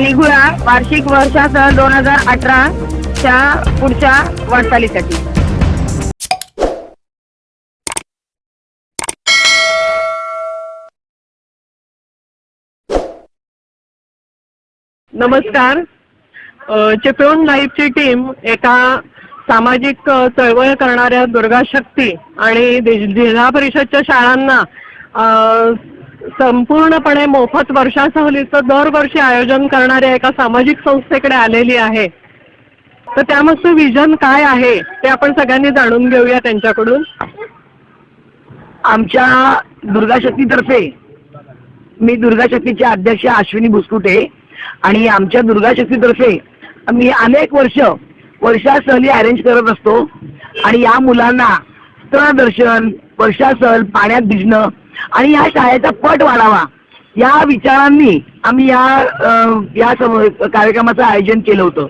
निघूया वार्षिक वर्षासह दोन हजार अठरा च्या पुढच्या वाटचालीसाठी. नमस्कार. चिपळूण लाईव्हची टीम एका सामाजिक चळवळ करणाऱ्या दुर्गा शक्ती आणि जिल्हा परिषदच्या शाळांना संपूर्णपणे मोफत वर्षा सहलीचं दरवर्षी आयोजन करणाऱ्या एका सामाजिक संस्थेकडे आलेली आहे. तर त्यामागचं विजन काय आहे ते आपण सगळ्यांनी जाणून घेऊया त्यांच्याकडून. आमच्या दुर्गाशक्तीतर्फे मी दुर्गाशक्तीचे अध्यक्ष अश्विनी भुसकुटे आणि आमच्या दुर्गाशक्तीतर्फे मी अनेक वर्ष वर्षा सहली अरेंज करत असतो. आणि या मुलांना स्थळदर्शन वर्षा सहल पाण्यात भिजणं आणि या शाळेचा पट वाढावा. या विचारांनी आम्ही या या कार्यक्रमाचं आयोजन केलं होतं.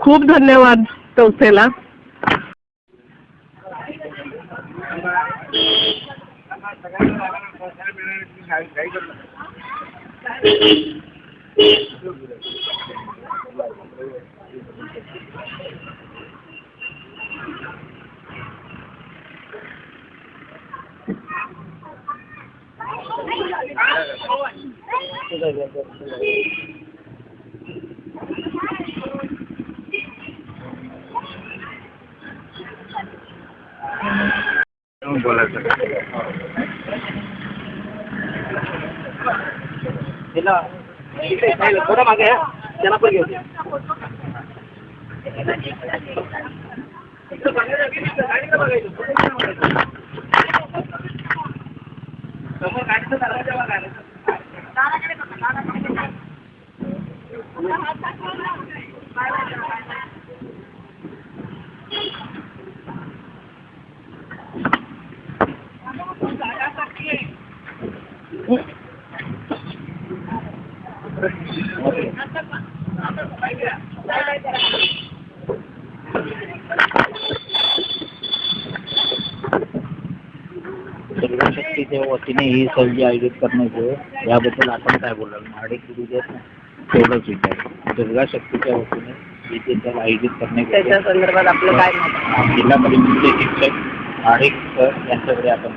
खूप धन्यवाद संस्थेला शक्तीच्या I'm not going to go to the hospital. I'm not going to go to the hospital. वतीने ही सहल जी आयोजित करण्याचे याबद्दल आपण काय बोलाल? महाडिक गुरुदेव तेवढंच विचार. दुर्गा शक्तीच्या वतीने आयोजित त्याच्या करण्याचे संदर्भात आपलं काय मत? जिल्हा परिषदेचे शिक्षक महाडिक सर यांच्याकडे आपण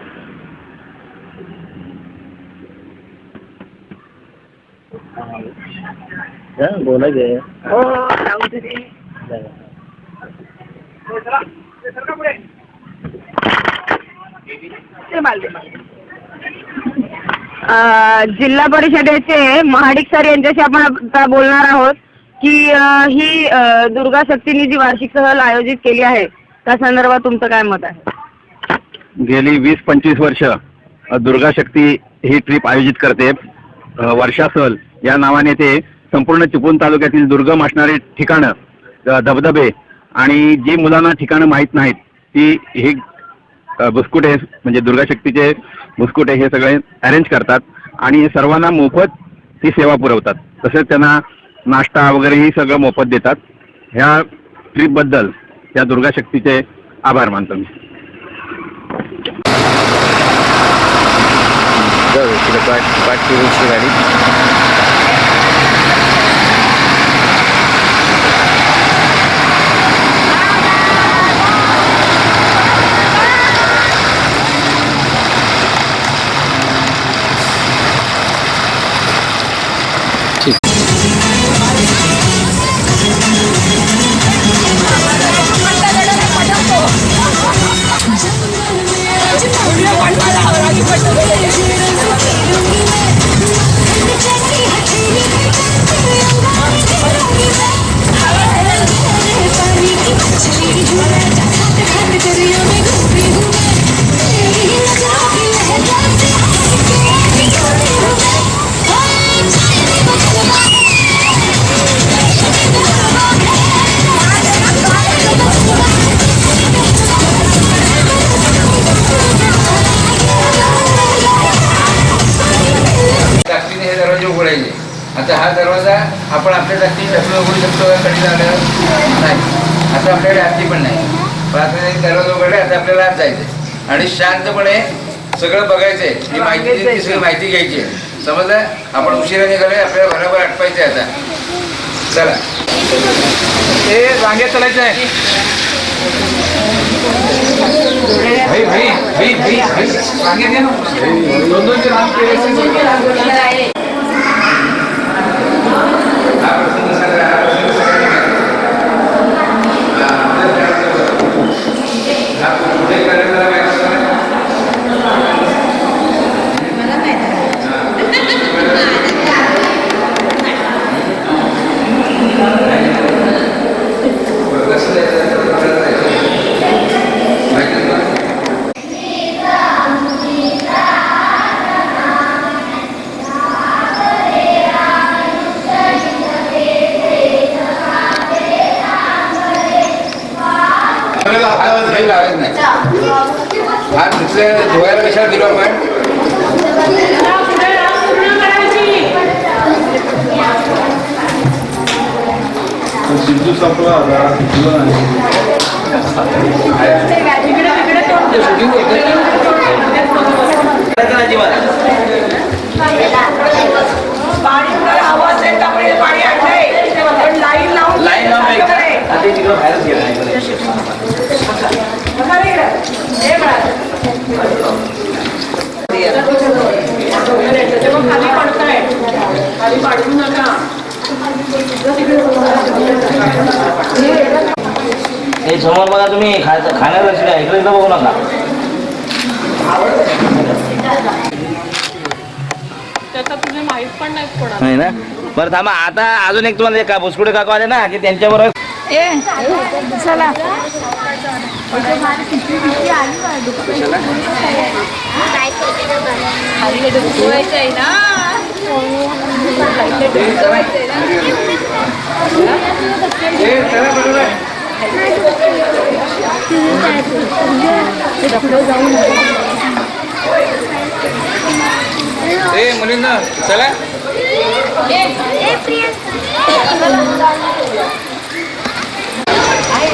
बोला. गे हो. ते माल जिल्हा परिषदेचे महाडिक सर यांच्याशी आपण आता बोलणार आहोत की ही दुर्गा शक्तींनी जी वार्षिक सहल आयोजित केली आहे. त्या संदर्भात तुमचं काय मत आहे? गेली वीस पंचवीस वर्ष दुर्गा शक्ती ही ट्रिप आयोजित करते. वर्षा सहल या नावाने ते संपूर्ण चिपळूण तालुक्यातील दुर्गम असणारे ठिकाणं धबधबे आणि जी मुलांना ठिकाणं माहीत नाहीत ती ही बुस्कुटे म्हणजे दुर्गा शक्तीचे बुस्कुटे हे सगळे अरेंज करतात आणि सर्वांना मोफत ती सेवा पुरवतात. तसेच त्यांना नाश्ता वगैरेही सगळं मोफत देतात. ह्या ट्रीपबद्दल त्या दुर्गा शक्तीचे आभार मानतो मी. ताकदीने हे हा दरवाजा आपण आपल्या ताकदी ढकलून उघडू शकतो का? कडे जाणं नाही. आता आपल्याकडे हत्ती पण नाही. पण आता दरवाजा उघडले आता आपल्याला आत जायचंय. आणि शांतपणे सगळं बघायचंय. ही माहिती ती सगळी माहिती घ्यायची. आहे समजलं? आपण उशिरा निघालोय आपल्याला बरोबर आटपायचं आहे आता. चला. हे रांगेत चलायचं आहे. भाई भाई भाई भाई भाई. रांगेत दोन दोनचे रांग केले असते. हा प्रसंग सांगा, हा प्रसंग सांगा. हा, पुढे करायला जरा वेळ लागतो. कसं जायचं? कसं जायचं? माहिती आहे का? आपल्याला हात नाही लावायचं नाही. हात दुसऱ्या धुवायला कशाला दिलो आपण? सिद्धू संपला होता सिद्धू नाही. लाईन लावून हे समोर बघा तुम्ही खा खाण्याला लक्ष द्या इकडे इकडे बघू नका. नाही ना? बरं थांबा आता अजून एक तुम्हाला एक का बुसकुडे काका आले ना की त्यांच्याबरोबर ए ए मुलींना चला. आहे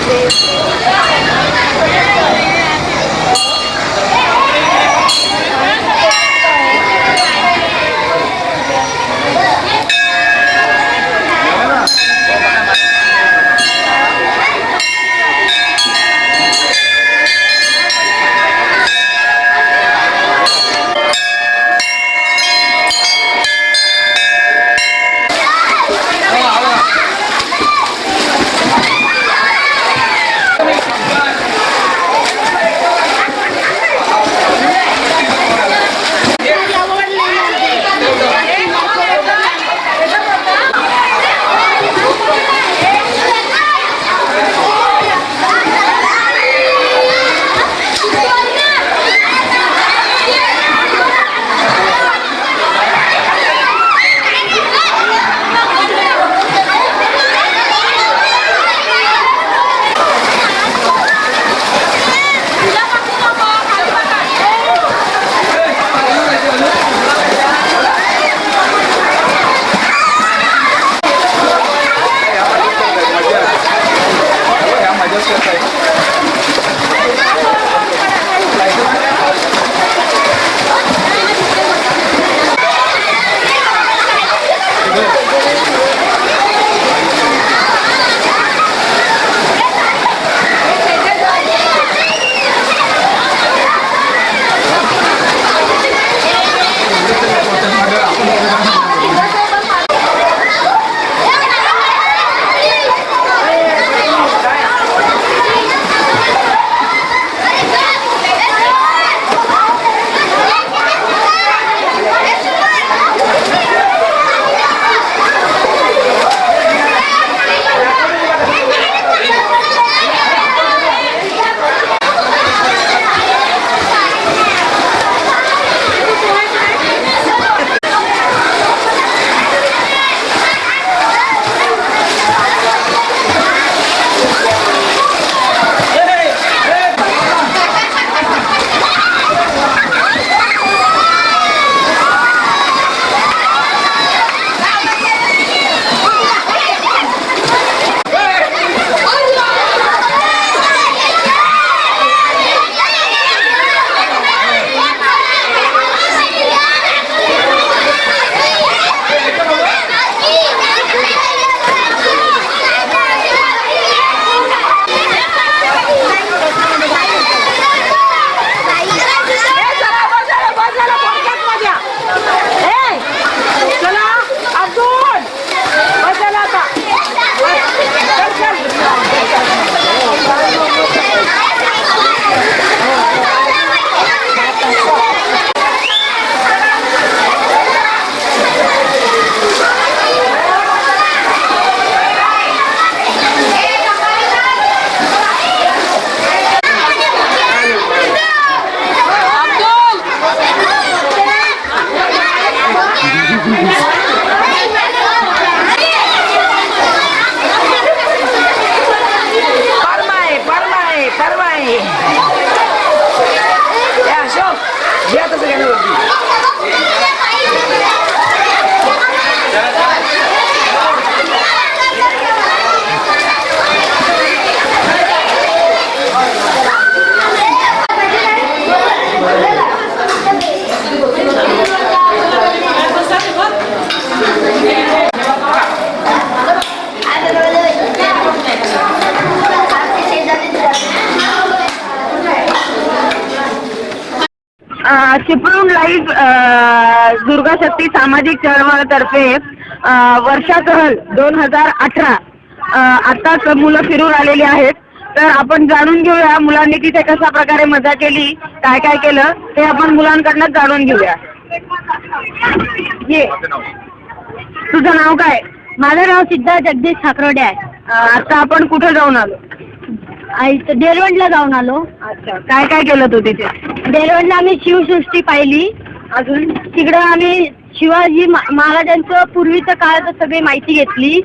चिपळूण लाईव्ह अ, दुर्गा शक्ती सामाजिक चळवळ तर्फे अ, वर्षा सहल दोन हजार अठरा. आताच मुलं फिरून आलेली आहेत. तर आपण जाणून घेऊया मुलांनी तिथे कशा प्रकारे मजा केली काय काय केलं ते आपण मुलांकडनं जाणून घेऊया. ये. तुझं नाव काय? माझं नाव सिद्धा जगदीश ठाकरोडे आहे. आता आपण कुठे जाऊन आलो? इथं डेरवणला जाऊन आलो. अच्छा काय काय केलं तू तिथे? डेरवणला आम्ही शिवसृष्टी पाहिली. अजून? तिकडं आम्ही शिवाजी मा- महाराजांचं पूर्वीचं काळात सगळी माहिती घेतली.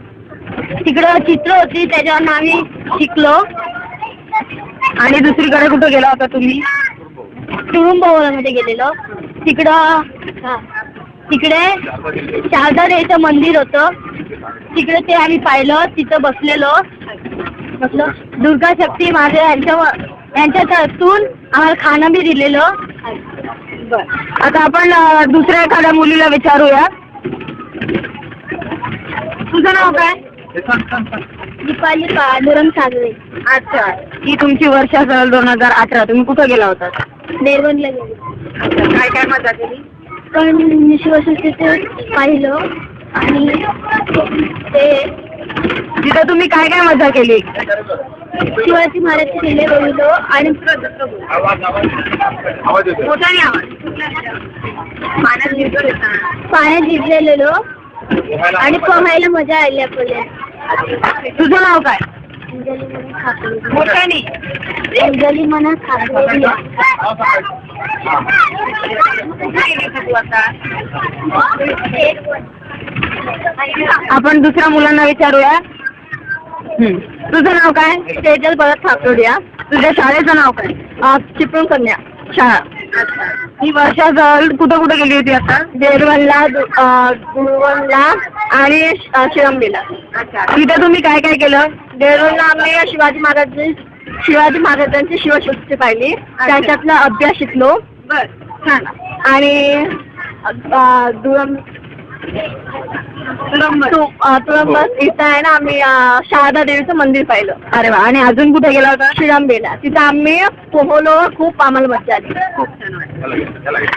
तिकडं चित्र होती त्याच्यावर आम्ही शिकलो. आणि दुसरीकडे कुठे गेला होता तुम्ही? तुरुंबवनामध्ये गेलेलो. तिकडं हा, तिकडे शारदा देवीचं मंदिर होतं तिकडे ते आम्ही पाहिलं तिथं बसलेलो. बसलो दुर्गा शक्ती माझ्या यांच्या यांच्यातून आम्हाला खाणं बी दिलेलं. आता आपण दुसऱ्या एखाद्या मुलीला विचारूया. तुझं नाव काय? दीपाली पांडुरंग सागरे. अच्छा. ही तुमची वर्षा दोन हजार अठरा. तुम्ही कुठे गेला होता? डेरवणला गेलो. काय काय मजा केली पण शिवसृष्टीचं पाहिलं आणि ते तिथं तुम्ही काय काय मजा केली? शिवाजी महाराजचे किल्ले बघितलो आणि मोठ्याने पाण्यात भिजलेलो आणि पोहायला मजा आली आपल्याला. तुझं नाव काय? मोठ्याने. अंजली आपण दुसऱ्या मुलांना विचारूया. तुझं नाव काय? तेजल भरत ठाकरोडिया तुझ्या शाळेचं नाव काय? चिपळूण कन्या. शाळा. ही वर्षा सहल कुठं कुठं गेली होती आता? देरवणला गुळवणला आणि शिरंबीला तिथे तुम्ही काय काय केलं? देरवणला आम्ही शिवाजी महाराज शिवाजी महाराजांची शिवसृष्टी पाहिली. त्याच्यातला अभ्यास शिकलो. छान. आणि अ, दुरम तु- अ, तुळंबस इथं आहे ना आम्ही शारदा देवीचं मंदिर पाहिलं. अरे वा. आणि अजून कुठे गेला होता? श्रीरामबेला. तिथं आम्ही पोहलो खूप आम्हाला मजा आली.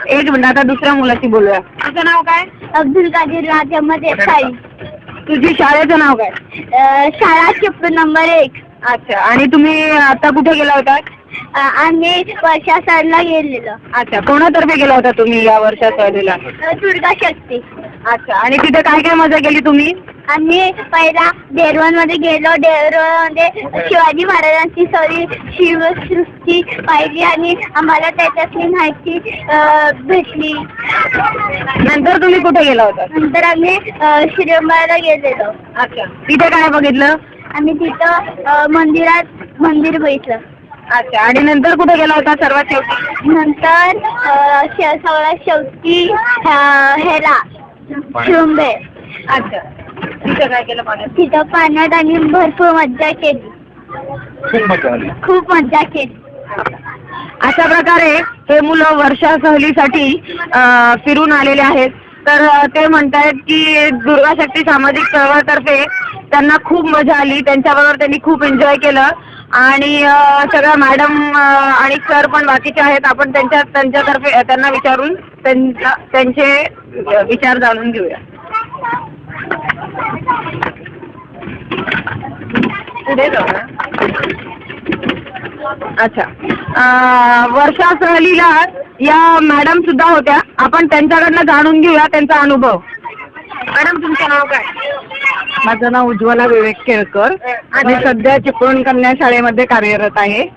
एक मिनिट आता दुसऱ्या मुलाशी बोलूया. तुझं नाव काय? अब्दुल कादीर राजामध्ये साई. तुझी शाळेचं नाव काय? शाळा चिपळूण नंबर एक. अच्छा आणि तुम्ही आता कुठे गेला होता? आम्ही वर्षा सरला गेलेलो. अच्छा कोणातर्फे गेला होता तुम्ही या वर्षा सहलीला दुर्गा शक्ती अच्छा आणि तिथे काय काय मजा केली तुम्ही? आम्ही पहिला देरवणमध्ये गेलो. देरवणमध्ये शिवाजी महाराजांची सगळी शिवसृष्टी पाहिली आणि आम्हाला त्याच्यातली माहिती अ, भेटली. नंतर तुम्ही कुठे गेला होता? नंतर आम्ही अ, श्रीरंगाला गेलेलो. अच्छा तिथे काय बघितलं? आम्ही तिथं अ, मंदिरात मंदिर बघितलं. अच्छा आणि नंतर कुठे गेला होता सर्वात शेवटी? नंतर अ, शे- सगळ्यात शेवटी अ, ह्याला शिवंबे अच्छा. तिथे काय केलं पाण्यात? तिथं पाण्यात आणि भरपूर मज्जा केली. खूप मज्जा केली. अशा प्रकारे हे मुलं वर्षा सहलीसाठी अ, फिरून आलेले आहेत. तर अ, ते म्हणतायत की दुर्गा शक्ती सामाजिक चळवळतर्फे त्यांना खूप मजा आली. त्यांच्याबरोबर त्यांनी खूप एन्जॉय केलं. आणि सगळ्या मॅडम आणि सर पण बाकीचे आहेत. आपण त्यांच्या त्यांच्यातर्फे त्यांना विचारून त्यांना त्यांचे विचार जाणून घेऊया. पुढे जाऊ अच्छा. वर्षा सहलीला या मॅडम सुद्धा होत्या. आपण त्यांच्याकडनं जाणून घेऊया त्यांचा अनुभव. मॅडम तुमचं नाव काय? माझं नाव उज्ज्वला विवेक केळकर. आणि सध्या चिपळूण कन्या शाळेमध्ये कार्यरत आहे.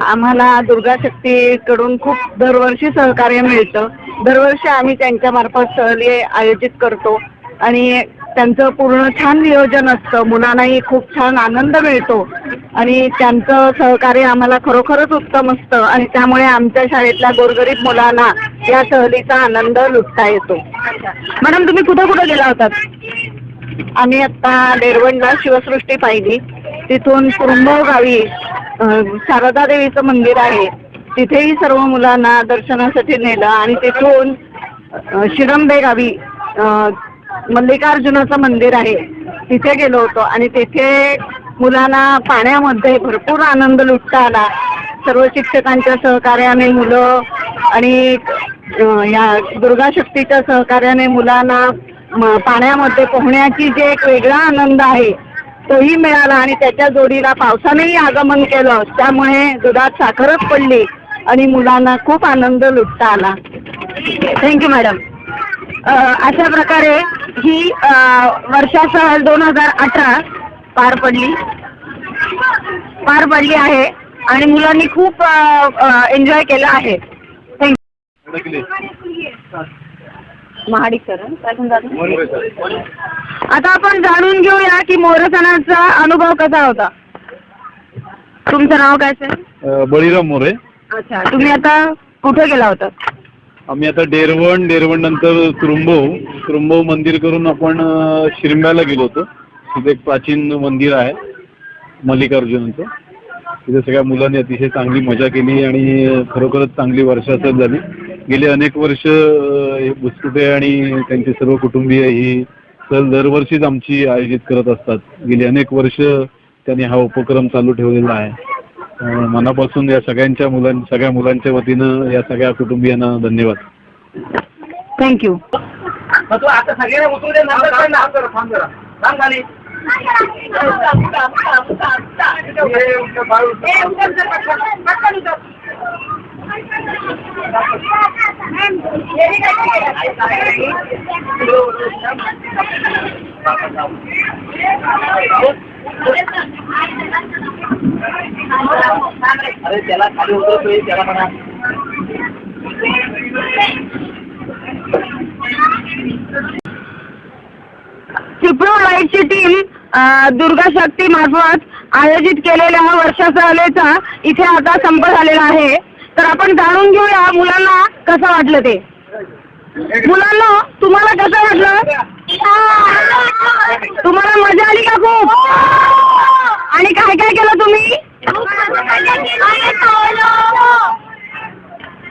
आम्हाला दुर्गा शक्तीकडून खूप दरवर्षी सहकार्य मिळतं. दरवर्षी आम्ही त्यांच्या मार्फत सहली आयोजित करतो. आणि त्यांचं पूर्ण छान नियोजन असतं. मुलांनाही खूप छान आनंद मिळतो. आणि त्यांचं सहकार्य आम्हाला खरोखरच उत्तम असतं. आणि त्यामुळे आमच्या शाळेतल्या गोरगरीब मुलांना या सहलीचा आनंद लुटता येतो. मॅडम तुम्ही कुठं कुठं गेला होतात आम्ही आता डेरवणला शिवसृष्टी पाहिली. तिथून कुरुंबव गावी शारदा देवीचं मंदिर आहे. तिथेही सर्व मुलांना दर्शनासाठी नेलं. आणि तिथून शिरंबे गावी मल्लिकार्जुनाचं मंदिर आहे. तिथे गेलो होतो आणि तिथे मुलांना पाण्यामध्ये भरपूर आनंद लुटता आला. सर्व शिक्षकांच्या सहकार्याने मुलं आणि या दुर्गा शक्तीच्या सहकार्याने मुलांना पाण्यामध्ये पोहण्याची जे एक वेगळा आनंद आहे तोही मिळाला आणि त्याच्या जोडीला पावसानेही आगमन केलं. त्यामुळे दुधात साखरच पडली आणि मुलांना खूप आनंद लुटता आला. थँक्यू मॅडम अशा प्रकारे ही वर्षा सहल दोन हजार अठरा पार पडली. पार पडली आहे आणि मुलांनी खूप एन्जॉय केलं आहे. आता आपण जाणून घेऊया की मोरसणाचा अनुभव कसा होता. तुमचं नाव काय सर बळीराम मोरे. अच्छा तुम्ही आता कुठे गेला होता? आम्ही आता डेरवण डेरवण नंतर तुरुंबव तुरुंबव मंदिर करून आपण शिरंब्याला गेलो होतो. तिथे एक प्राचीन मंदिर आहे मल्लिकार्जुनाचं. तिथे सगळ्या मुलांनी अतिशय चांगली मजा केली आणि खरोखरच चांगली वर्षासन झाली. गेले अनेक वर्ष बुस्कुटे हे आणि त्यांचे सर्व कुटुंबीय ही सहल दरवर्षीच आमची आयोजित करत असतात. गेली अनेक वर्ष त्यांनी हा उपक्रम चालू ठेवलेला आहे. मनापासून या सगळ्यांच्या मुलां सगळ्या मुलांच्या वतीनं या सगळ्या कुटुंबियांना धन्यवाद. थँक्यू तू आता सगळ्यांना उतरू दे नंतर काय ना. थांब जरा. थांब खाली. अरे त्याला खाली उतरतोय त्याला म्हणा. चिपळूण लाईटची टीम दुर्गा शक्ती मार्फत आयोजित केलेल्या वर्षा सहलेचा इथे आता संप झालेला आहे. तर आपण जाणून घेऊया मुलांना कसं वाटलं ते. मुलांना तुम्हाला कसं वाटलं? तुम्हाला मजा आली का खूप? आणि काय काय केलं तुम्ही?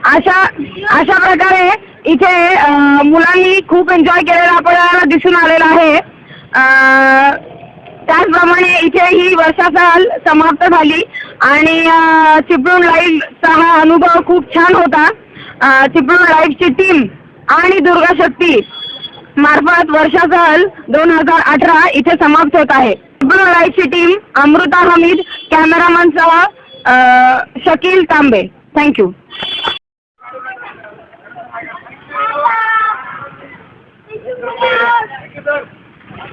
अशा अशा प्रकारे इथे मुलांनी खूप एन्जॉय केलेला आपल्याला दिसून आलेला आहे. त्याचप्रमाणे इथे ही वर्षा समाप्त झाली आणि चिपळूण लाईव्हचा हा अनुभव खूप छान होता. चिपळूण लाईव्हची टीम आणि दुर्गा शक्ती मार्फत वर्षा दोन हजार अठरा इथे समाप्त होत आहे. चिपळूण लाईव्हची टीम अमृता हमीद कॅमेरामन सह शकील तांबे. थँक्यू